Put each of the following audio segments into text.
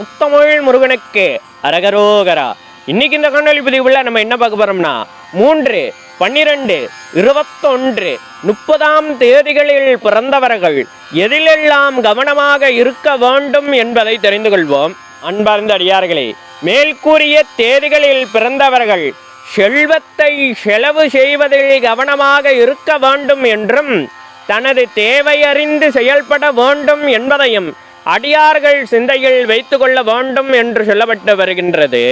முத்தமிழ் முருகனுக்கு அரகரோகரா. இன்னைக்கு இந்த காணொலி பதிவுல நம்ம என்ன பார்க்க போறோம்னா மூன்று பன்னிரண்டு இருபத்தொன்று முப்பதாம் தேதிகளில் பிறந்தவர்கள் எதிலெல்லாம் கவனமாக இருக்க வேண்டும் என்பதை தெரிந்து கொள்வோம். அன்பார்ந்த அடியார்களே மேல்கூறிய தேதிகளில் பிறந்தவர்கள் செல்வத்தை செலவு செய்வதில் கவனமாக இருக்க வேண்டும் என்றும் தனது தேவையறிந்து செயல்பட வேண்டும் என்பதையும் அடியார்கள் சிந்தையில் வைத்துக் கொள்ள வேண்டும் என்று சொல்லப்பட்டு வருகின்றது.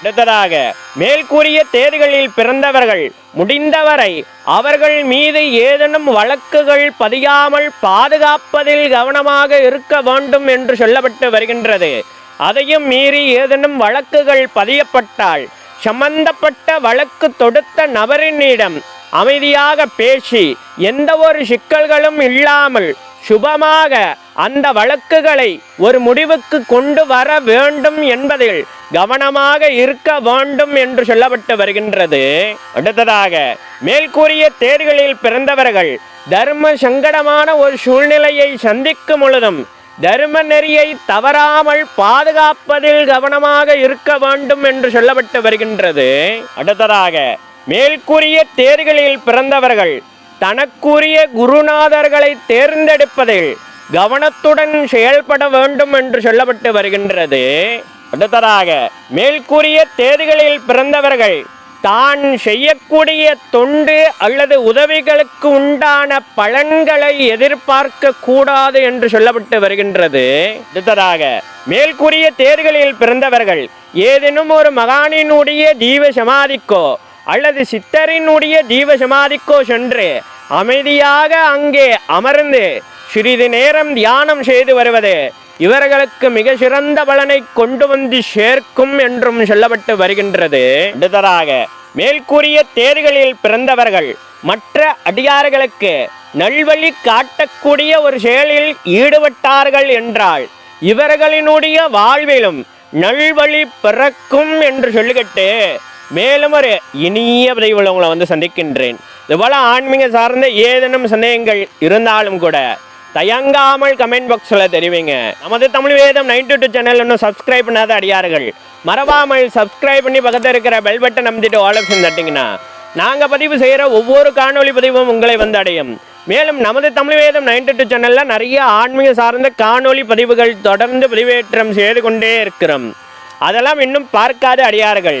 அடுத்ததாக மேற்கூறிய தேதிகளில் பிறந்தவர்கள் முடிந்தவரை அவர்கள் மீது ஏதேனும் வழக்குகள் பதியாமல் பாதுகாப்பதில் கவனமாக இருக்க வேண்டும் என்று சொல்லப்பட்டு வருகின்றது. அதையும் மீறி ஏதேனும் வழக்குகள் பதியப்பட்டால் சம்பந்தப்பட்ட வழக்கு தொடுத்த நபரினிடம் அமைதியாக பேசி எந்த ஒரு சிக்கல்களும் இல்லாமல் சுபமாக அந்த வழக்குகளை ஒரு முடிவுக்கு கொண்டு வர வேண்டும் என்பதில் கவனமாக இருக்க வேண்டும் என்று சொல்லப்பட்டு வருகின்றது. அடுத்ததாக மேல்கூறிய தேர்களில் பிறந்தவர்கள் தர்ம சங்கடமான ஒரு சூழ்நிலையை சந்திக்கும் பொழுதும் தர்ம நெறியை தவறாமல் பாதுகாப்பதில் கவனமாக இருக்க வேண்டும் என்று சொல்லப்பட்டு வருகின்றது. அடுத்ததாக மேல்கூறிய தேர்களில் பிறந்தவர்கள் தனக்குரிய குருநாதர்களை தேர்ந்தெடுப்பதில் கவனத்துடன் செயல்பட வேண்டும் என்று சொல்லப்பட்டு வருகின்றது. அடுத்ததாக மேற்கூறிய தேதிகளில் பிறந்தவர்கள் தான் செய்யக்கூடிய தொண்டு அல்லது உதவிகளுக்கு உண்டான பலன்களை எதிர்பார்க்க கூடாது என்று சொல்லப்பட்டு வருகின்றது. அடுத்ததாக மேற்கூறிய தேர்களில் பிறந்தவர்கள் ஏதேனும் ஒரு மகானினுடைய தீப சமாதிக்கோ அல்லது சித்தரினுடைய தீப சமாதிக்கோ சென்று அமைதியாக அங்கே அமர்ந்து சிறிது நேரம் தியானம் செய்து வருவது இவர்களுக்கு மிக சிறந்த பலனை கொண்டு வந்து சேர்க்கும் என்றும் சொல்லப்பட்டு வருகின்றது. அடுத்ததாக மேற்கூறிய தேர்களில் பிறந்தவர்கள் மற்ற அடியார்களுக்கு நல்வழி காட்டக்கூடிய ஒரு செயலில் ஈடுபட்டார்கள் என்றால் இவர்களினுடைய வாழ்விலும் நல்வழி பிறக்கும் என்று சொல்லிக்கிட்டு மேலும் ஒரு இனிய பதிவில் உங்களை வந்து சந்திக்கின்றேன். இதுபோல் ஆன்மீக சார்ந்த ஏதேனும் சந்தேகங்கள் இருந்தாலும் கூட தயங்காமல் கமெண்ட் பாக்ஸில் தெரிவிங்க. நமது Tamil Vedam ninety two channel இன்னும் சப்ஸ்கிரைப் பண்ணாத அடியார்கள் மறவாமல் சப்ஸ்கிரைப் பண்ணி பக்கத்தில் இருக்கிற பெல் பட்டன் நம்பிட்டு ஆல் ஆப்ஷன் தட்டிங்கன்னா நாங்கள் பதிவு செய்கிற ஒவ்வொரு காணொலி பதிவும் உங்களை வந்து அடையும். மேலும் நமது தமிழ் வேதம் நைன்டி டூ சேனலில் நிறைய ஆன்மீக சார்ந்த காணொலி பதிவுகள் தொடர்ந்து பதிவேற்றம் செய்து கொண்டே இருக்கிறோம். அதெல்லாம் இன்னும் பார்க்காத அடியார்கள்